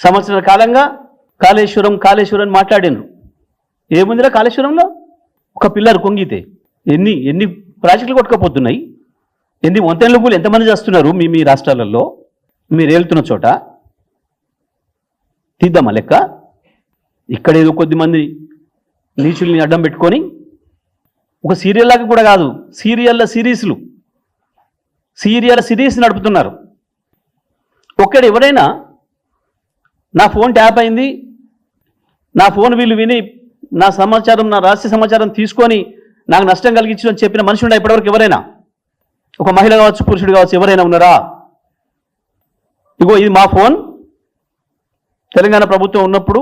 సంవత్సరాల కాలంగా కాళేశ్వరం కాళేశ్వరం మాట్లాడాను ఏముందిరా కాళేశ్వరంలో? ఒక పిల్లర్ కొంగితే. ఎన్ని ఎన్ని ప్రాజెక్టులు కొట్టుకపోతున్నాయి? ఎన్ని వంతెనలు పూలు ఎంతమంది చేస్తున్నారు మీ మీ రాష్ట్రాలలో? మీరు వెళ్తున్న చోట? తీద్దామా లెక్క? ఇక్కడ ఏదో కొద్ది మంది నీచుల్ని అడ్డం పెట్టుకొని ఒక సీరియల్ లాగా కూడా కాదు సీరియల్ల సిరీస్లు సీరియల్ సిరీస్ నడుపుతున్నారు. ఒక్కడ ఎవరైనా నా ఫోన్ ట్యాప్ అయింది. నా ఫోన్ వీళ్ళు విని నా సమాచారం నా రహస్య సమాచారం తీసుకొని నాకు నష్టం కలిగించని చెప్పిన మనిషి ఉండే ఇప్పటివరకు ఎవరైనా? ఒక మహిళ కావచ్చు పురుషుడు కావచ్చు ఎవరైనా ఉన్నారా? ఇగో ఇది మా ఫోన్. తెలంగాణ ప్రభుత్వం ఉన్నప్పుడు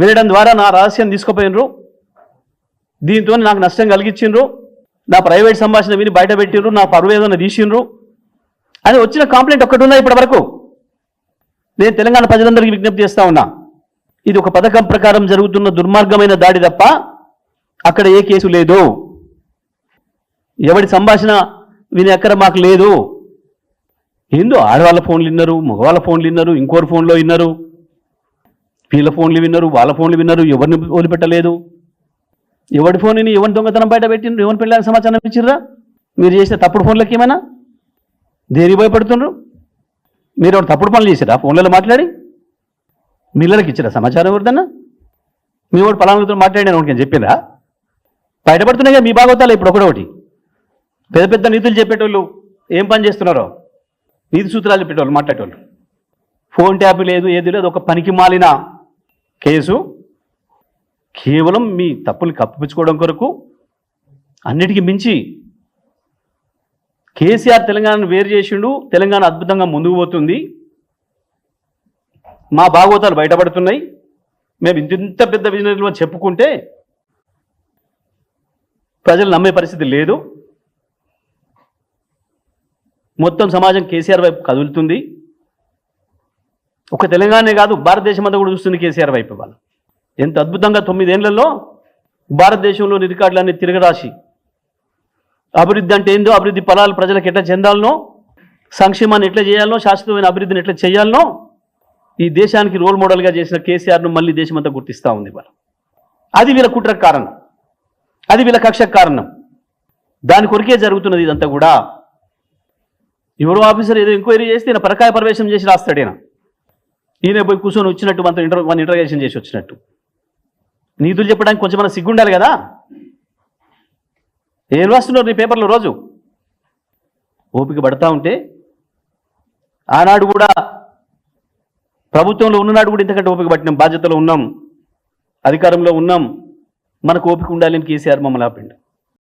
వినడం ద్వారా నా రహస్యం తీసుకుపోయినరు. దీంతో నాకు నష్టం కలిగించిండ్రు నా ప్రైవేట్ సంభాషణ విని బయట పెట్టిండ్రు నా పరువు ఏదైనా తీసిండ్రు అని వచ్చిన కంప్లైంట్ ఒక్కటి ఉందా ఇప్పటి వరకు నేను తెలంగాణ ప్రజలందరికీ విజ్ఞప్తి చేస్తా ఉన్నా ఇది ఒక పథకం ప్రకారం జరుగుతున్న దుర్మార్గమైన దాడి తప్ప అక్కడ ఏ కేసు లేదు. ఎవడి సంభాషణ వినే అక్కడ మాకు లేదు. ఏందో ఆడవాళ్ళ ఫోన్లు విన్నారు మగవాళ్ళ ఫోన్లు విన్నారు ఇంకోరు ఫోన్లో విన్నారు. వీళ్ళ ఫోన్లు విన్నారు వాళ్ళ ఫోన్లు విన్నారు ఎవరిని వదిలిపెట్టలేదు. ఎవడి విని ఎవరిని దొంగతనం బయట పెట్టిండ్రు? ఎవరిని పిల్లలకి సమాచారం ఇచ్చిర్రా? మీరు చేసిన తప్పుడు ఫోన్లకి ఏమైనా? దేని భయపడుతుండ్రు? మీరు ఒకటి తప్పుడు పనులు చేశారా? ఫోన్లలో మాట్లాడి. మిల్లలకి ఇచ్చిరా సమాచారం ఎవరిదన్నా? మీ వాడు పలానాతో మాట్లాడిన వాడికి చెప్పిరా బయటపడుతున్నాయి మీ భాగవతాలు ఇప్పుడు ఒకడొకటి పెద్ద పెద్ద నీతులు చెప్పేటోళ్ళు ఏం పని చేస్తున్నారో? నీతి సూత్రాలు చెప్పేటోళ్ళు మాట్లాడేటోళ్ళు. ఫోన్ ట్యాప్ లేదు ఏది లేదు ఒక పనికి మాలిన కేసు. కేవలం మీ తప్పులు కప్పిపుచ్చుకోవడం కొరకు అన్నిటికీ మించి కేసీఆర్ తెలంగాణను వేరు చేసిండు తెలంగాణ అద్భుతంగా ముందుకు పోతుంది. మా భాగవతాలు బయటపడుతున్నాయి. మేము ఇంత ఇంత పెద్ద విజనరీలో చెప్పుకుంటే ప్రజలు నమ్మే పరిస్థితి లేదు. మొత్తం సమాజం కేసీఆర్ వైపు కదులుతుంది. ఒక తెలంగాణే కాదు భారతదేశం అంతా కూడా చూస్తుంది కేసీఆర్ వైపు వాళ్ళు. ఎంత అద్భుతంగా తొమ్మిదేళ్ళలో భారతదేశంలో రికార్డులన్నీ తిరగరాసి అభివృద్ధి అంటే ఏందో అభివృద్ధి ఫలాలు ప్రజలకు ఎట్లా చెందాలనో సంక్షేమాన్ని ఎట్లా చేయాలనో శాశ్వతమైన అభివృద్ధిని ఎట్లా చేయాలనో ఈ దేశానికి రోల్ మోడల్గా చేసిన కేసీఆర్ను మళ్ళీ దేశమంతా గుర్తిస్తూ ఉంది వాళ్ళు అది వీళ్ళ కుట్రకు కారణం. అది వీళ్ళ కక్షకు కారణం. దాని కొరికే జరుగుతున్నది ఇదంతా కూడా. ఎవరో ఆఫీసర్ ఏదో ఎంక్వైరీ చేస్తే ఈయన పరకాయ ప్రవేశం చేసి రాస్తాడు ఈయన. ఈయన పోయి కూర్చొని వచ్చినట్టు మనతో ఇంటర్ మన ఇంటర్గేషన్ చేసి వచ్చినట్టు. నీతులు చెప్పడానికి కొంచెం మన సిగ్గుండాలి కదా? ఏం రాస్తున్నారు నీ పేపర్లో రోజు? ఓపిక పడతా ఉంటే ఆనాడు కూడా ప్రభుత్వంలో ఉన్ననాడు కూడా ఇంతకంటే ఓపిక పట్టినాం బాధ్యతలో ఉన్నాం అధికారంలో ఉన్నాం మనకు ఓపిక ఉండాలని కేసీఆర్ మమ్మల్ని ఆపిండు.